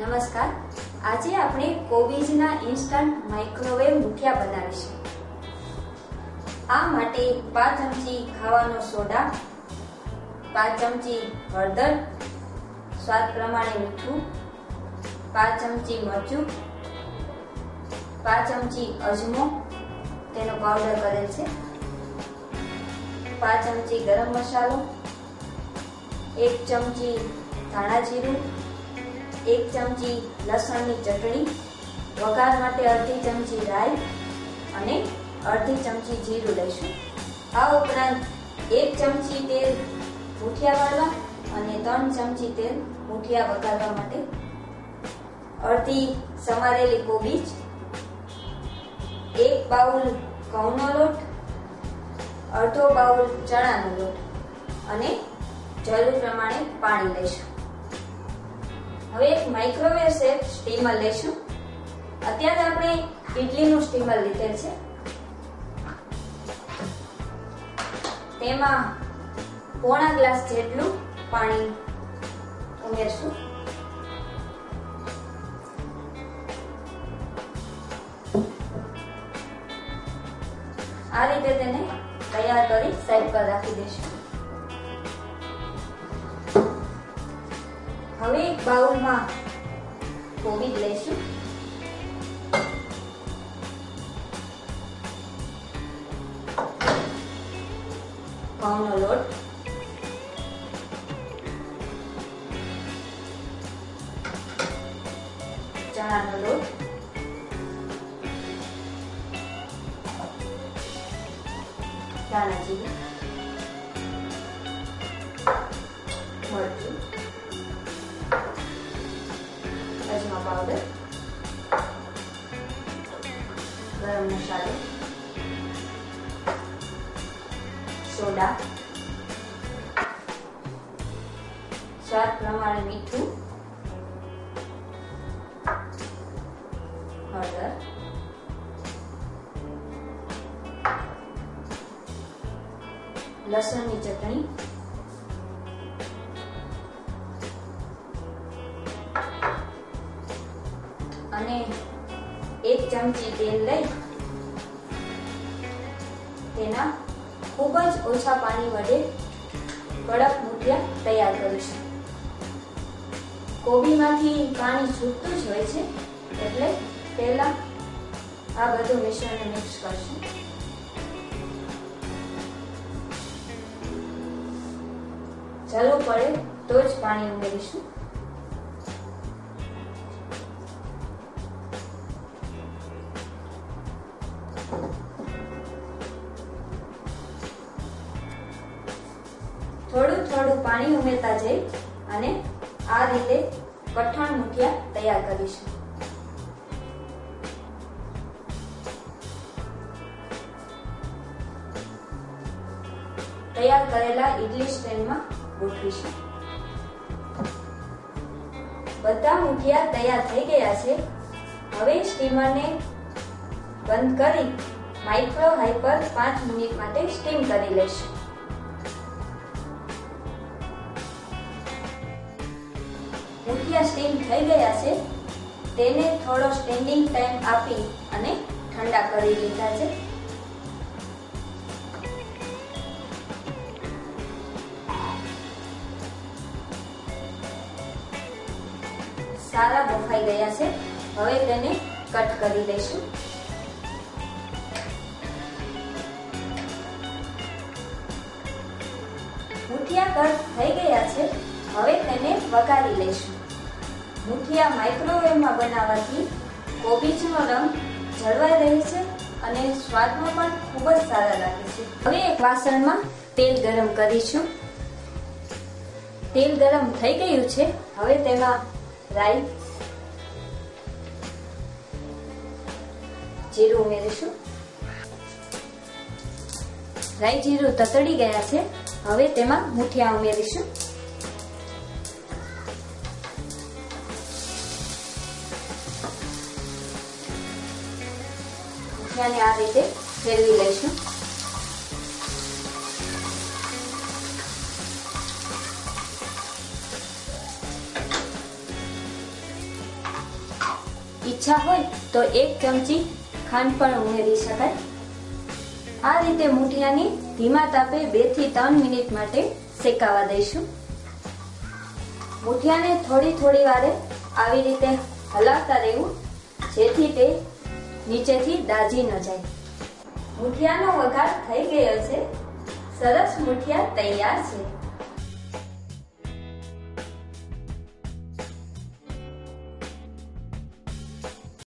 નમસ્કાર. આજે આપણે કોબીજના ઇન્સ્ટન્ટ માઇક્રોવેવ મુઠિયા બનાવીશું. આ માટે પાંચ ચમચી ખાવાનો સોડા, પાંચ ચમચી હળદર, સ્વાદ પ્રમાણે મીઠું, પાંચ ચમચી મરચું, પાંચ ચમચી અજમો, તેનો પાવડર કરેલ છે. પાંચ ચમચી ગરમ મસાલો, એક ચમચી ધાણા જીરું એક ચમચી લસણની ચટણી, વઘાર માટે અડધી ચમચી રાઈ અને અડધી ચમચી જીરું લઈશું. આ ઉપરાંત એક ચમચી તેલ મૂઠિયા વાળવા અને ત્રણ ચમચી તેલ મૂઠિયા વઘારવા માટે અડધી સમારેલી કોબીજ, એક બાઉલ ઘઉંનો લોટ, અડધો બાઉલ ચણાનો લોટ અને જરૂર પ્રમાણે પાણી લઈશું. હવે એક માઇક્રોવેવ શેપ સ્ટીમર લઈશું. અત્યારે આપણે ઇડલીનું સ્ટીમર લીધેલ છે. તેમાં પોણા ગ્લાસ જેટલું પાણી ઉમેરશું. આ રીતે તેને તૈયાર કરી સાઈડ પર રાખી દઈશું. હવે એક બાઉલમાં કોબીજ લઈશું ઘઉંનો લોટ ચણાનો લોટ ધાણા જીરું મરચું પાવડર ગરમ મસાલો. સોડા. સ્વાદ પ્રમાણે મીઠું. હળદર. લસણની ચટણી. ચમચી તેલ લઈ તેના ખૂબ જ ઓછા પાણી વડે કડક મૂઠિયા તૈયાર કરીશું કોબીમાંથી પાણી છૂટતું જ હોય છે, એટલે પહેલા આ બધું મિશ્રણને મિક્સ કરશું. જરૂર પડે તો જ પાણી ઉમેરીશું. પાણી ઉમેરતા જઈ અને આ રીતે કઠણ મુઠિયા તૈયાર કરીશું. તૈયાર કરેલા ઇડલી સ્ટેન્ડમાં ગોઠવીશું. બધા મુઠિયા તૈયાર થઈ ગયા છે. હવે સ્ટીમરને બંધ કરી માઇક્રો હાઈ પર પાંચ મિનિટ માટે સ્ટીમ કરી લઈશું. સ્ટીમ થઈ ગયા છે. તેને થોડો સ્ટેન્ડિંગ ટાઈમ આપી અને ઠંડા કરી લીધા છે. સારા બફાઈ ગયા છે. હવે તેને કટ કરી લઈશું મુઠિયા કટ થઈ ગયા છે. હવે તેને વઘારી લઈશું. મુઠિયા માઇક્રોવેવમાં બનાવવાથી કોબીજનો રંગ જળવાઈ રહે છે અને સ્વાદમાં પણ ખૂબ જ સારા લાગે છે. હવે એક વાસણમાં તેલ ગરમ કરીશું. તેલ ગરમ થઈ ગયું છે. હવે તેમાં રાઈ, જીરું ઉમેરીશું. રાઈ, જીરું તતડી ગયા છે. હવે તેમાં મુઠિયા ઉમેરીશું. મુઠિયાને આ રીતે ફેરવી લઈશું. ઈચ્છા હોય તો એક ચમચી ખાંડ પણ ઉમેરી શકાય. આ રીતે મૂઠિયાની ધીમા તાપે બેથી ત્રણ મિનિટ માટે શેકાવા દઈશું. મૂઠિયાને થોડી થોડી વારે આવી રીતે હલાવતા રહેવું, જેથી તે નીચેથી દાજી ન જાય. મુઠિયાનો વઘાર થઈ ગયો છે. સરસ મુઠિયા તૈયાર છે.